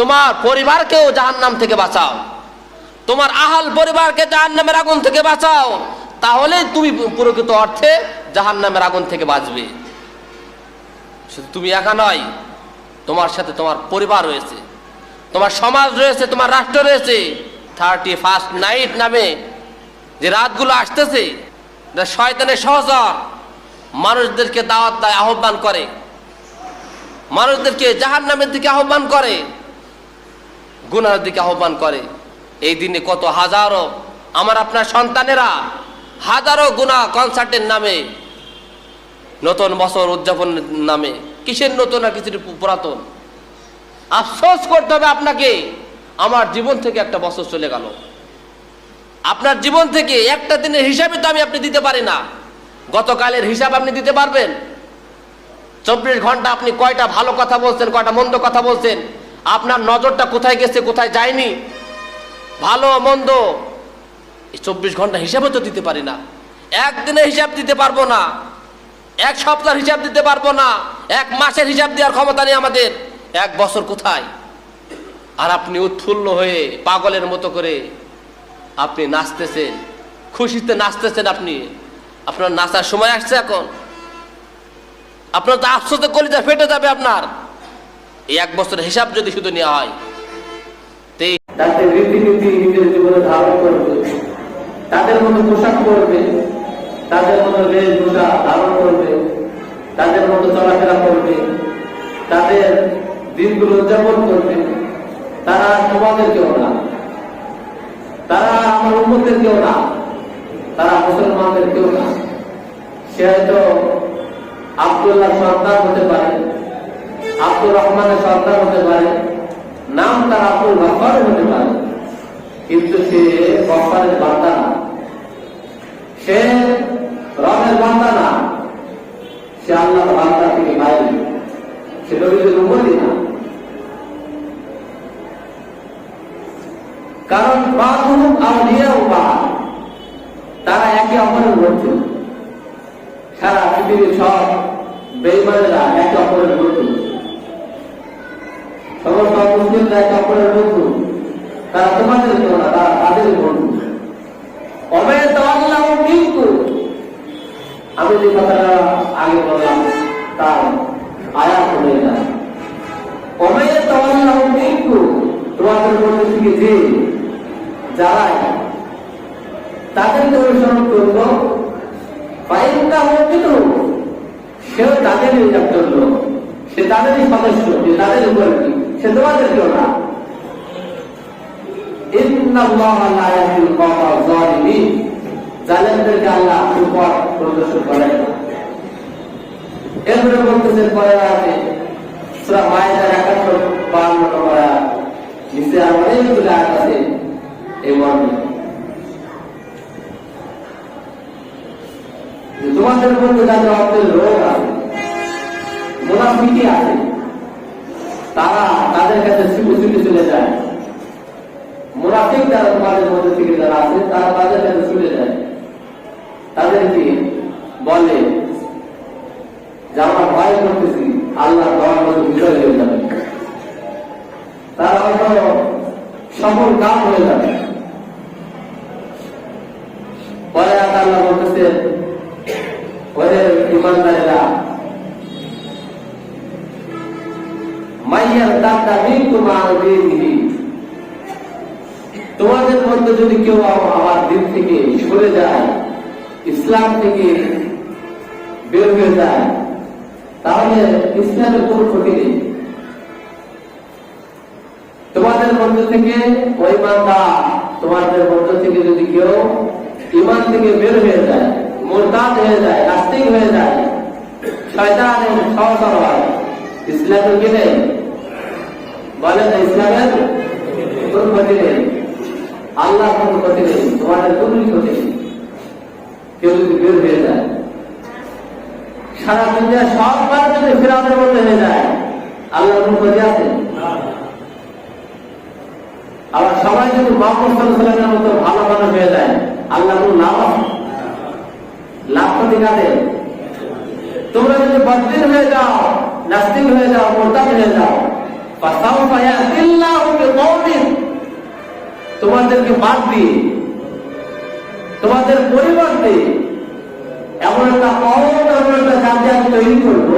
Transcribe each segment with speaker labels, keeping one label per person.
Speaker 1: তোমার পরিবারকেও জাহান্নাম থেকে বাঁচাও। তোমার আহাল পরিবারকে জাহান্নামের আগুন থেকে বাঁচাও। তাহলে তুমি প্রকৃত অর্থে জাহান্নামের আগুন থেকে বাঁচবে। তুমি একা নয়, তোমার সাথে তোমার পরিবার রয়েছে। তোমার সমাজ রয়েছে, তোমার রাষ্ট্র রয়েছে। থার্টি ফার্স্ট নাইট নামে যে রাতগুলো আসতেছে শয়তানের সহজর মানুষদেরকে দাওয়াত আহ্বান করে। মানুষদেরকে জাহান নামের দিকে আহ্বান করে। গুনার দিকে আহ্বান করে। এই দিনে কত হাজারো আমার আপনার সন্তানেরা হাজারো গুণা কনসার্টের নামে, নতুন বছর উদযাপনের নামে, কিসের নতুন আর কিছুর পুরাতন? আফসোস করতে হবে আপনাকে, আমার জীবন থেকে একটা বছর চলে গেল। আপনার জীবন থেকে একটা দিনের হিসাবে তো আমি আপনি দিতে পারি না। গতকালের হিসাব আপনি দিতে পারবেন? চব্বিশ ঘণ্টা আপনি কয়টা ভালো কথা বলছেন, কয়টা মন্দ কথা বলছেন? আপনার নজরটা কোথায় গেছে, কোথায় যায়নি? ভালো, মন্দ? চব্বিশ ঘণ্টা হিসাবে তো দিতে পারি না। একদিনে হিসাব দিতে পারব না। এক সপ্তাহের হিসাব দিতে পারব না। এক মাসের হিসাব দেওয়ার ক্ষমতা নেই আমাদের। এক বছর কোথায়? আর আপনি উৎফুল্ল হয়ে পাগলের মতো করে আপনি নাচতেছেন, খুশিতে নাচতেছেন আপনি। আপনার নাচার সময় আসছে এখন। আপনার তো আফসোসে কলিজা ফেটে যাবে আপনার। এই এক বছরের হিসাব যদি শুধু নেওয়া হয়, তো
Speaker 2: তাদের রীতিনীতি নিজের জীবনে ধারণ করবে। তাদের মতো পোশাক তাদের মতো বেশভূষা ধারণ করবে, তাদের মতো চলাফেরা করবে, তাদের দিনগুলো উদযাপন করবে। তারা তোমাদের কেউ না। তারা আমার উন্মতের কেউ না। তারা মুসলমানদের কেউ না। সে হয়তো আব্দুল্লাহ সন্তান হতে পারে। আব্দুর রহমানের সন্তান হতে পারে, নাম তার আব্দুল গফার হতে পারে, কিন্তু সে গফারের বান্দা না। সে রবের বান্দা না। সে আল্লাহ বান্দা থেকে বাইরে সে নবীদের উন্মতি না। কারণ বাহুম আউলিয়া বা, তারা একে অপরের বন্ধু। সারা পৃথিবীর সব বেইমানেরা একে অপরের বন্ধু। সমস্ত তোমাদের তাদের বন্ধু। অমের আল্লাহ আমি যে কথাটা আগে বললাম, তার থেকে যে যারাই তাদেরকে অনুসরণ ফাইনটা হচ্ছিল সেও তাদেরই সে তাদেরই সদস্য যে তাদের উপর সে তোমাদের কেউ না ইন্নাল্লাহা লা ইয়াহদিল কওমাল যালিমিন জালেমদেরকে আল্লাহ উপর প্রদর্শন করেন। না এরপরে বলতেছেন পরে আছে সূরা মায়েদার 71 52 নম্বর নিচে আর অনেকগুলো আয়াত আছে, এই মর্মে। তোমাদের মধ্যে যাদের অর্থের মোনাফিকি আছে, তারা তাদের কাছে ছুটে ছুটে চলে যায়। যারা তোমাদের মধ্যে থেকে যারা আছে, তারা তাদের কাছে ছুটে যায়। তাদেরকে বলে ভয় করতেছি, আল্লাহ হয়ে যাবে। তারা হয়তো সফল কাম হয়ে যাবে। পরে আল্লাহ বলতেছেন ওদের ইমানদারেরা তোমাদের মধ্যে যদি কেউ আমার দিন থেকে সরে যায় ইসলাম থেকে বের হয়ে যায় তাহলে ইসলামের কোন ক্ষতি নেই তোমাদের মধ্য থেকে ওই মান্দা তোমাদের মধ্য থেকে যদি কেউ ইমান থেকে বের হয়ে যায় মোরতাদ হয়ে যায় নাস্তিক হয়ে যায় শয়তানের সহসর হয় ইসলামের কি নেই বলে না ইসলামের? কোন ক্ষতি নেই। আল্লাহ কোন ক্ষতি নেই। তোমাদের কোনই ক্ষতি নেই। কেউ যদি বের হয়ে যায়, সারা দুনিয়া সব যদি ফেরানোর মধ্যে হয়ে যায় আল্লাহ কোন ক্ষতি আছে? আবার সবাই যদি মোহাম্মদ সাল্লামের মতো ভালো মানুষ হয়ে যায় আল্লাহ কোন লাভ আছে? লাভ ক্ষতি কাদের? তোমরা যদি বদিন হয়ে যাও, নাস্তিক হয়ে যাও, মোরতাদ হয়ে যাও তোমাদেরকে বাদ দিয়ে তোমাদের পরিবর্তে এমন একটা এমন একটা জাতি তৈরি করব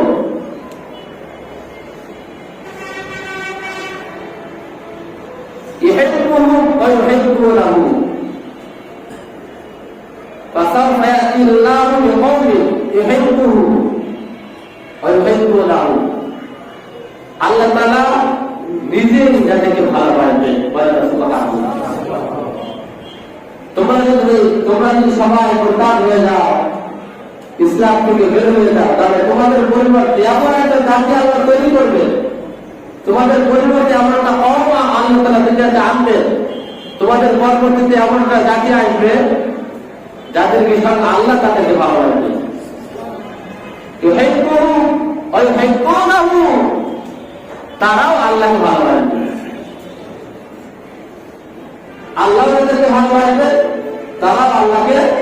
Speaker 2: হয়ে যাও। ইসলাম থেকে বের হয়ে যাও। তাহলে তোমাদের পরিবর্তে এমন একটা জাতি আল্লাহ তৈরি করবে। তোমাদের পরিবর্তে এমন একটা কম আল্লাহ দুনিয়াতে আনবেন তোমাদের পরবর্তীতে এমন একটা জাতি আসবে, যাদেরকে সঙ্গে আল্লাহ তাদেরকে ভালোবাসবে। তারাও আল্লাহকে ভালোবাসবে। আল্লাহ যাদেরকে ভালোবাসবে, তারাও আল্লাহকে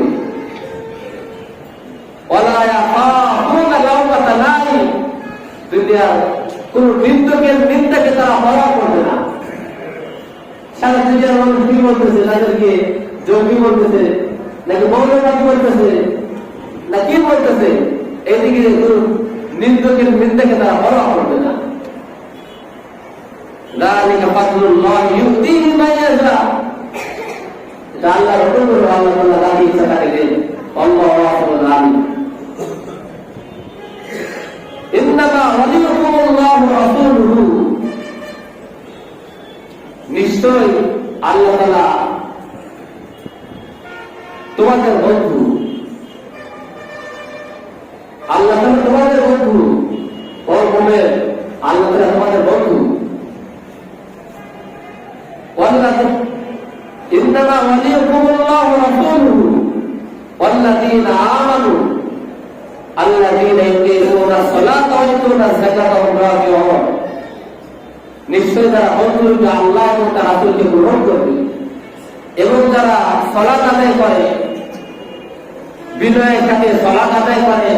Speaker 2: কোন নিন্দকের নিন্দাকে তারা হওয়া করবে না সারা দুনিয়ার মানুষ কি বলতেছে তাদেরকে জঙ্গি বলতেছে নাকি মৌলবাদী বলতেছে না কি বলতেছে এদিকে কোন নিন্দকের নিন্দাকে তারা হওয়া করবে না ذلك فضل الله يؤتيه من يشاء এটা আল্লাহর হুকুম আল্লাহ তাআলা যাকে ইচ্ছা তাকে আল্লাহ তাআলা তোমাদের বন্ধু ও মোমেন আল্লাহ তাআলা তোমাদের বন্ধু والذين إنما وليكم الله ورسوله والذين آمنوا الذين يقيمون الصلاة ويؤتون الزكاة وهم راكعون নিশ্চয় যারা বন্ধুরূপে আল্লাহ এবং তার রাসূলকে গ্রহণ করবে এবং যারা সলাত আদায় করে বিনয়ের সাথে সলাত আদায় করে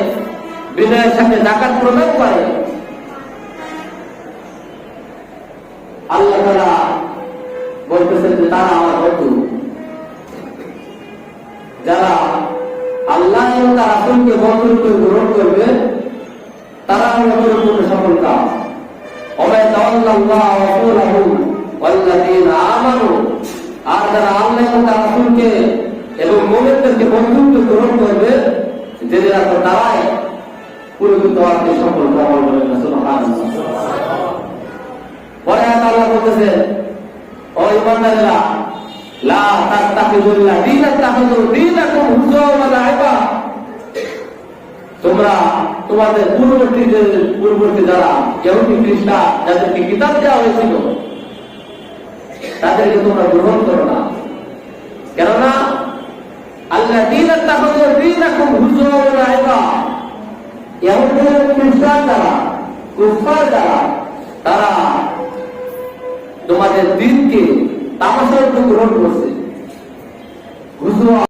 Speaker 2: বিনয়ের সাথে জাকাত প্রদান করে। আল্লাহ বলতেছেন যে, তারা আমার বন্ধু। যারা আল্লাহ এবং তার আসলকে বন্ধুরূপে গ্রহণ করবে, তারা হলো পরিপূর্ণ সফল এবং তার বন্ধুরূপে গ্রহণ করবে রাখো তারাই পুরোপুরি তোমরা তোমাদের পূর্ববর্তী পূর্ববর্তী যারা ইহুদি, খ্রিস্টান, যাদেরকে কিতাব দেওয়া হয়েছিল, তাদেরকে তোমরা গ্রহণ করো না। কেননা, আল্লাহ দীনাকুম হুজুওয়া ওয়া লাইবা এবং খ্রিস্টান যারা কুফার যারা তারা তোমাদের দিনকে তামাশার গ্রহণ করছে।